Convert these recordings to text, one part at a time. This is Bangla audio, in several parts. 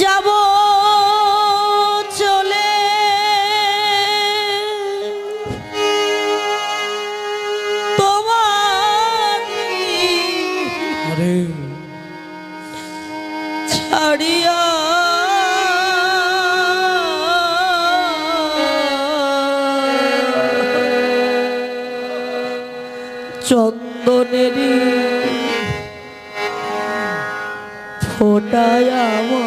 যাব চলে। তোমার ছাড়িয়া চন্দনেরই ফোটায় আমার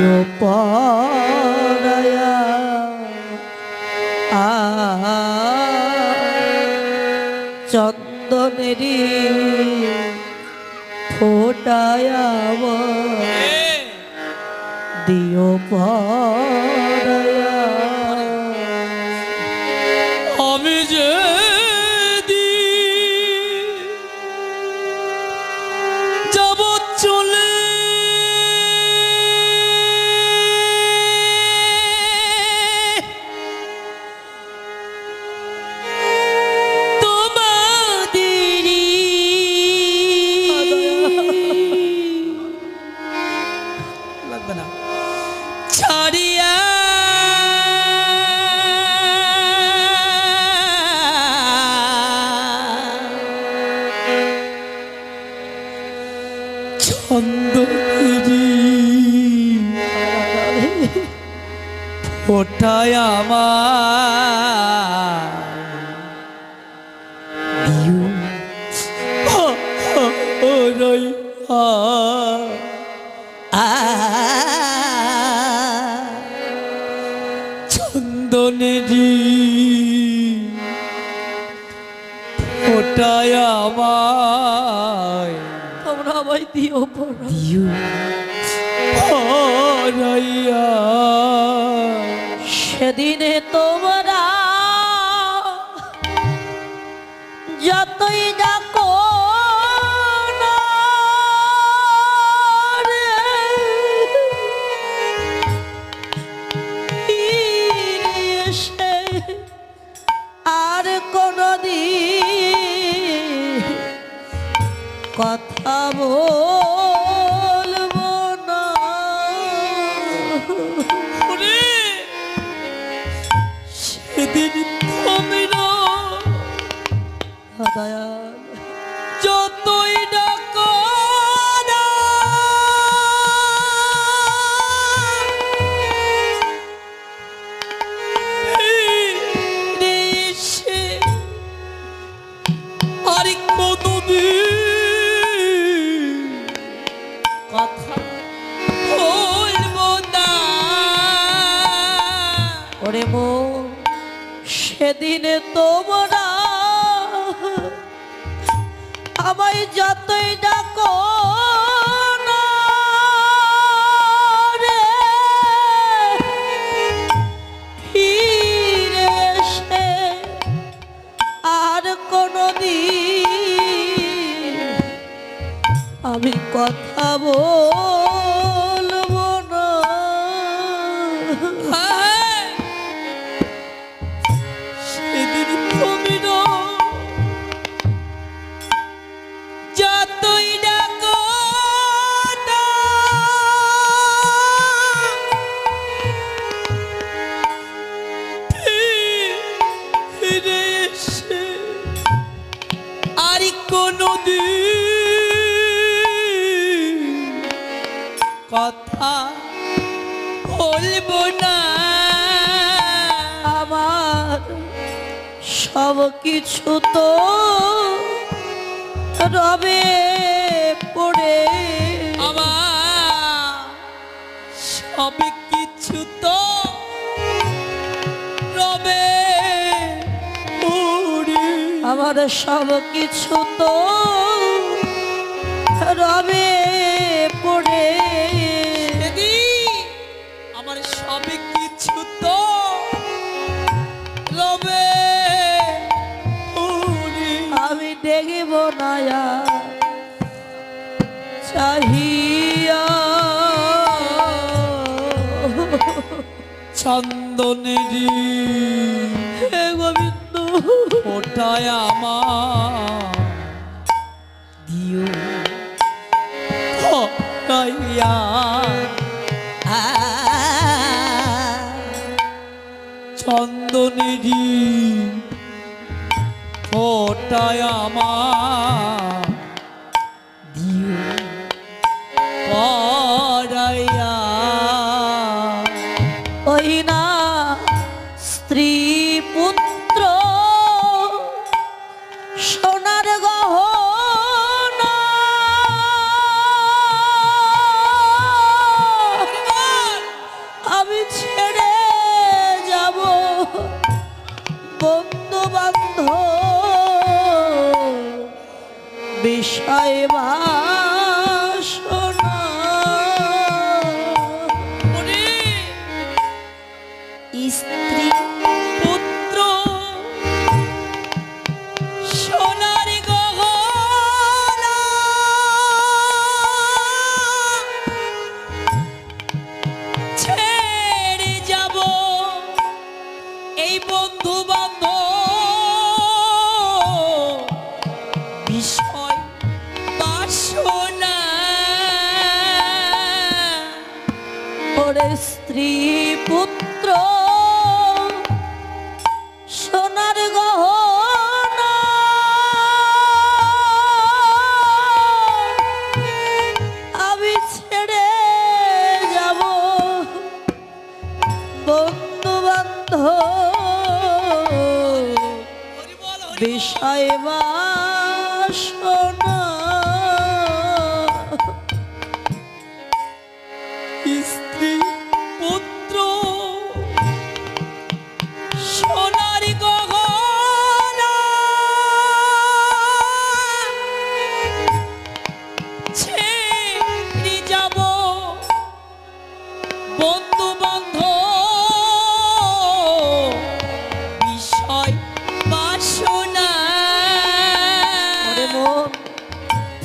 দিও পাড়ায়া আ চন্দনেরই ফোটায় দিও পাড়ায়া আমি যে ছন্দগিরি ফোটায় আমার চন্দনেরি ফোটায় আমায় তোমরা আমায় দিও পড়া। দিও। সেদিনে তোমরা কথা বলব না। সেদিন তোমরা দয়াল ওরে মো সেদিনে তোমরা আমায় যতই ডাকো আর আমি কথা কথা বলব না। আমার সব কিছু তো রবে পড়ে। আমার সব কিছু তো রবে আমার সব কিছু তো রবে উড়ে আমি দেখিব না চাহিয়া। চন্দনেরি হে গোবিন্দ। ওটায় আমার। না স্ত্রী পুত্র সোনার গহনা। আমি ছেড়ে যাব বন্ধু বান্ধব বিষয় বাসনা স্ত্রী পুত্র। সোনার গহনা। আমি ছেড়ে যাব। বন্ধু বান্ধব। বিষয় বাসনা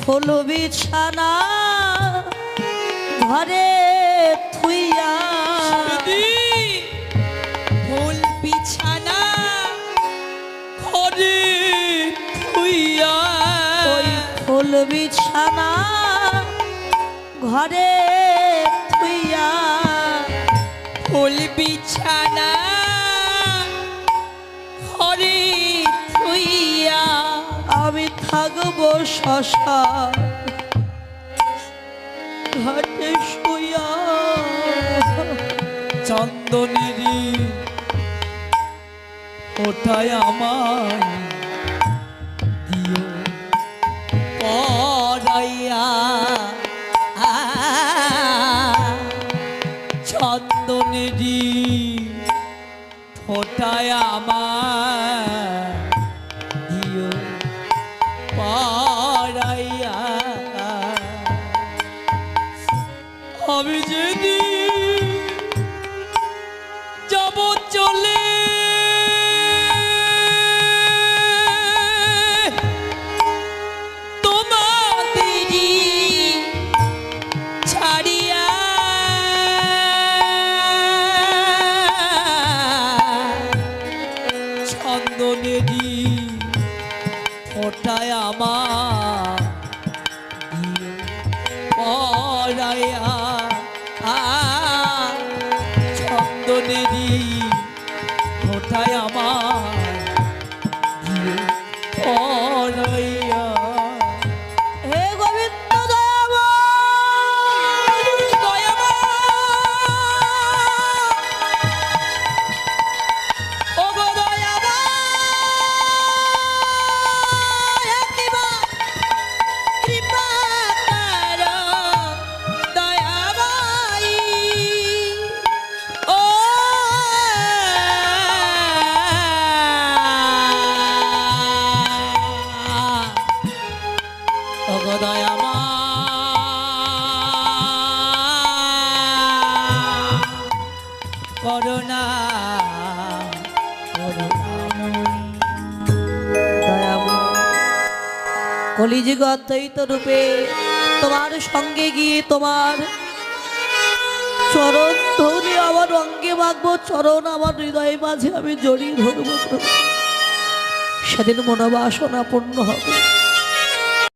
ফুল বিছানা ঘরে থুইয়া। ফুল বিছানা ঘরে থুইয়া। ওই ফুল বিছানা ঘরে থুইয়া। ফুল শশা। ঘাটে শুইয়া চন্দনেরি ওঠায় আমায় দিও। পড়াইয়া চন্দনেরি ফোটায় আমার কলিযুগ অধ্যায়িত রূপে তোমার সঙ্গে গিয়ে তোমার চরণ ধরে আমার অঙ্গে মাখবো চরণ আমার হৃদয়ে মাঝে আমি জড়িয়ে ধরবো। সেদিন মনোবাসনা পূর্ণ হবে